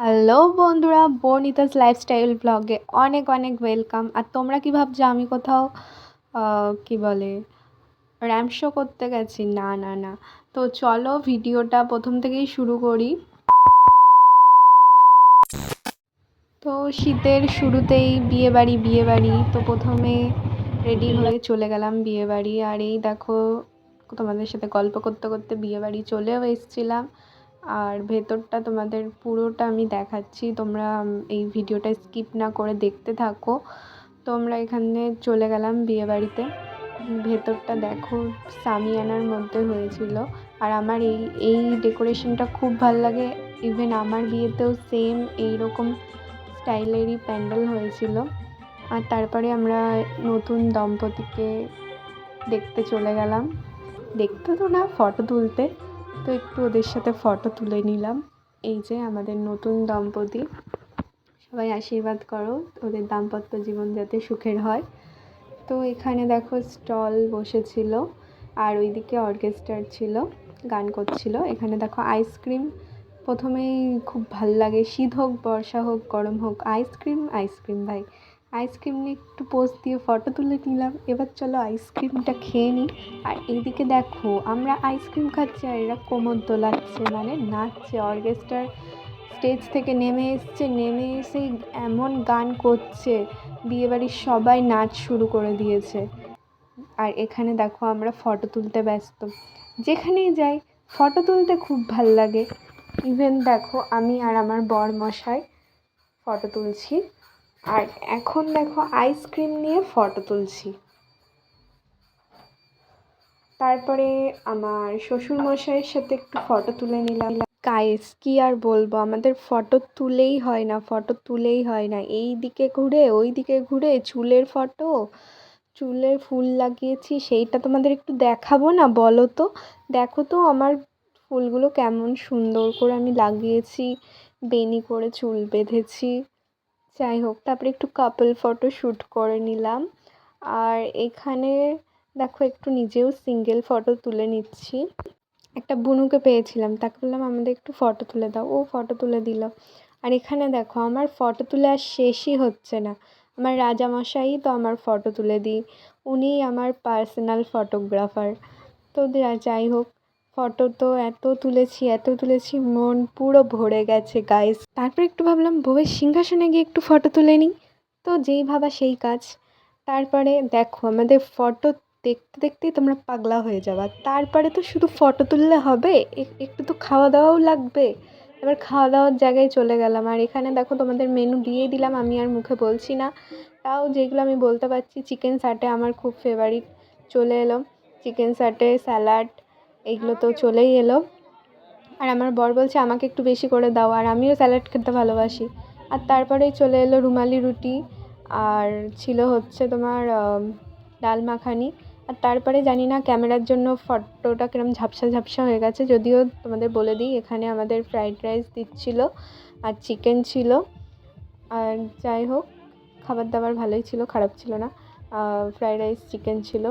Hello বন্ধুরা, বর্ণিতাস lifestyle ব্লগে অনেক অনেক ওয়েলকাম আর তোমরা কি ভাবছ, আমি কোথাও কি বলে র্যাম্প শো করতে গেছি? না না না। তো চলো ভিডিওটা প্রথম থেকেই শুরু করি। তো শীতের শুরুতেই বিয়ে বাড়ি বিয়ে বাড়ি। তো প্রথমে রেডি হয়ে চলে গেলাম বিয়ে বাড়ি। আর এই দেখো, তোমাদের সাথে গল্প করতে করতে বিয়ে বাড়ি চলেও এসেছিলাম। আর ভেতরটা তোমাদের পুরোটা আমি দেখাচ্ছি। তোমরা এই ভিডিওটা স্কিপ না করে দেখতে থাকো। তোমরা এখানে চলে গেলাম বিয়ে বাড়িতে ভেতরটা দেখো, সামিয়ানার মধ্যে হয়েছিল। আর আমার এই এই ডেকোরেশনটা খুব ভালো লাগে। ইভেন আমার বিয়েতেও সেম এইরকম স্টাইলেরই প্যান্ডেল হয়েছিল। আর তারপরে আমরা নতুন দম্পতিকে দেখতে চলে গেলাম। দেখতে তো না, ফটো তুলতে। তো একটু ওদের সাথে ফটো তুলে নিলাম। এই যে আমাদের নতুন দম্পতি। সবাই আশীর্বাদ করো, ওদের দাম্পত্য জীবন যাতে সুখের হয়। তো এখানে দেখো স্টল বসেছিল, আর ওইদিকে অর্কেস্ট্রার ছিল, গান করছিল। এখানে দেখো আইসক্রিম প্রথমেই খুব ভালো লাগে। শীত হোক, বর্ষা হোক, গরম হোক আইসক্রিম আইসক্রিম ভাই। আইসক্রিম নিয়ে একটু পোজ দিয়ে ফটো তুলে নিলাম। এবার চলো আইসক্রিমটা খেয়ে নিই। আর এইদিকে দেখো, আমরা আইসক্রিম খাচ্ছি আর এরা কোমর দোলাচ্ছে মানে নাচছে। অর্কেস্ট্রার স্টেজ থেকে নেমে এসছে, নেমে এসে এমন গান করছে, বিয়েবাড়ির সবাই নাচ শুরু করে দিয়েছে। আর এখানে দেখো আমরা ফটো তুলতে ব্যস্ত। যেখানেই যাই, ফটো তুলতে খুব ভালো লাগে। ইভেন দেখো আমি আর আমার বর মশাই ফটো তুলছি। আর এখন দেখো আইসক্রিম নিয়ে ফটো তুলছি। তারপরে আমার শ্বশুর মশাইয়ের সাথে একটু ফটো তুলে নিলাম। গাইস কি আর বলব? আমাদের ফটো তুলেই হয় না ফটো তুলেই হয় না। এই দিকে ঘুরে, ওই দিকে ঘুরে চুলের ফটো চুলে ফুল লাগিয়েছি, সেইটা তোমাদের একটু দেখাবো না, বলো তো? দেখো তো আমার ফুলগুলো কেমন সুন্দর করে আমি লাগিয়েছি, বেনি করে চুল বেঁধেছি। যাই হোক, তারপরে একটু কাপল ফটো শ্যুট করে নিলাম। আর এখানে দেখো, একটু নিজেও সিঙ্গেল ফটো তুলে নিচ্ছি। একটা বুনুকে পেয়েছিলাম, তাকে বললাম, আমাদের একটু ফটো তুলে দাও। ও ফটো তুলে দিল। আর এখানে দেখো, আমার ফটো তুলে আর শেষই হচ্ছে না। আমার রাজামশাই তো আমার ফটো তুলে দিই। উনিই আমার পার্সোনাল ফটোগ্রাফার তো যাই হোক ফটো তো এত তুলেছি এত তুলেছি, মন পুরো ভরে গেছে গাইস তারপর একটু ভাবলাম, বউয়ের সিংহাসনে গিয়ে একটু ফটো তুলে নিই। তো যেই ভাবা সেই কাজ। তারপরে দেখো, আমাদের ফটো দেখতে দেখতেই তোমরা পাগলা হয়ে যাবা। তারপরে তো শুধু ফটো তুললে হবে একটু তো খাওয়া দাওয়াও লাগবে। এবার খাওয়া দাওয়ার জায়গায় চলে গেলাম। আর এখানে দেখো, তোমাদের মেনু দিয়ে দিলাম, আমি আর মুখে বলছি না। তাও যেগুলো আমি বলতে পারছি চিকেন সাটে আমার খুব ফেভারিট চলে এলো চিকেন সাটে স্যালাড এইগুলো তো চলেই এলো। আর আমার বর বলছে, আমাকে একটু বেশি করে দাও। আর আমিও স্যালাড খেতে ভালোবাসি। আর তারপরেই চলে এলো রুমালি রুটি। আর ছিল হচ্ছে তোমার ডাল মাখানি। আর তারপরে জানি না ক্যামেরার জন্য ফটোটা কিরম ঝাপসা ঝাপসা হয়ে গেছে। যদিও তোমাদের বলে দিই, এখানে আমাদের ফ্রাইড রাইস দিচ্ছিল আর চিকেন ছিল। আর যাই হোক, খাবার দাবার ভালোই ছিল, খারাপ ছিল না। ফ্রাইড রাইস, চিকেন ছিল।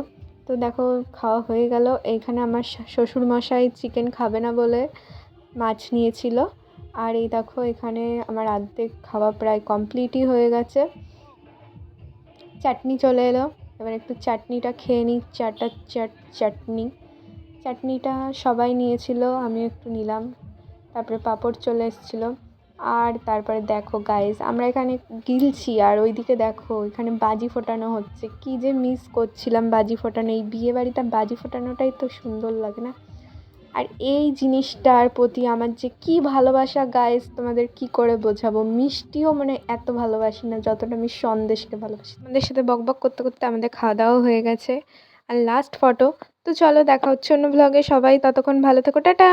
তো দেখো, খাওয়া হয়ে গেল। এইখানে আমার শা- শ্বশুরমশাই চিকেন খাবে না বলে মাছ নিয়েছিল। আর এই দেখো, এখানে আমার অর্ধেক খাওয়া প্রায় কমপ্লিটই হয়ে গেছে। চাটনি চলে এলো। এবার একটু চাটনিটা খেয়ে নিই। চাটা, চাট, চাটনি। চাটনিটা সবাই নিয়েছিল আমি একটু নিলাম। তারপরে পাঁপড় চলে এসেছিল। আর তারপরে দেখো গাইস আমরা এখানে গিলছি আর ওইদিকে দেখো, এখানে বাজি ফোটানো হচ্ছে। কি যে মিস করছিলাম বাজি ফোটানো। এই বিয়ে বাড়িতে বাজি ফোটানোটাই তো সুন্দর লাগে না? আর এই জিনিসটার প্রতি আমার যে কি ভালোবাসা গাইস তোমাদের কি করে বোঝাবো? মিষ্টিও মানে এত ভালোবাসি না, যতটা আমি সন্দেশকে ভালোবাসি। আমাদের সাথে বকবক করতে করতে আমাদের খাওয়া দাওয়া হয়ে গেছে। আর লাস্ট ফটো তো চলো দেখা হচ্ছে অন্য ব্লগে সবাই ততক্ষণ ভালো থেকো। টাটা!